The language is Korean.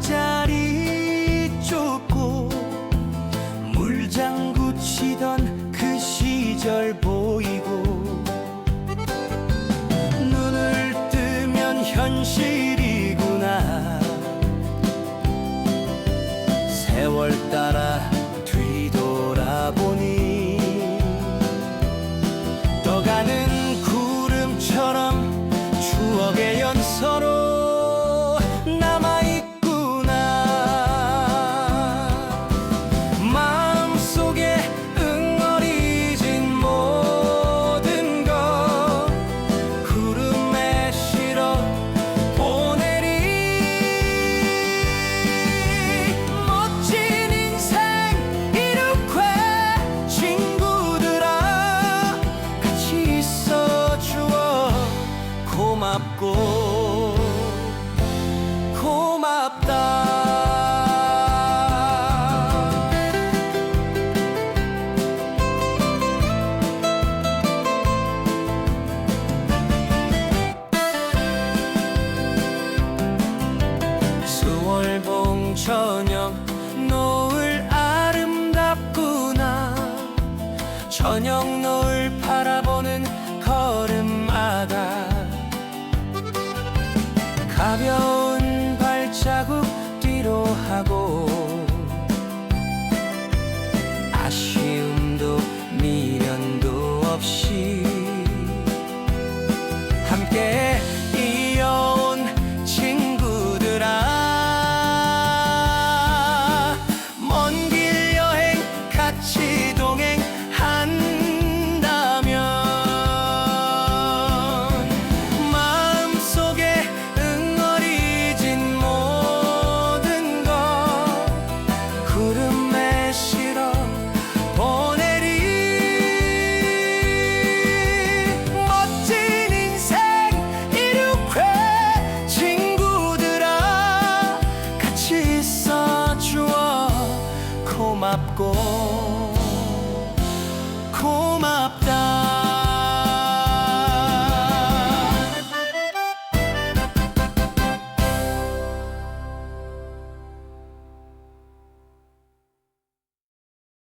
잠자리 쫓고 물장구 치던 그 시절 보 저녁 노을 아름답구나. 저녁 노을 바라보는 걸음마다 가벼운 발자국 뒤로 하고 아쉬움도 미련도 없이 함께 고맙고 고맙다.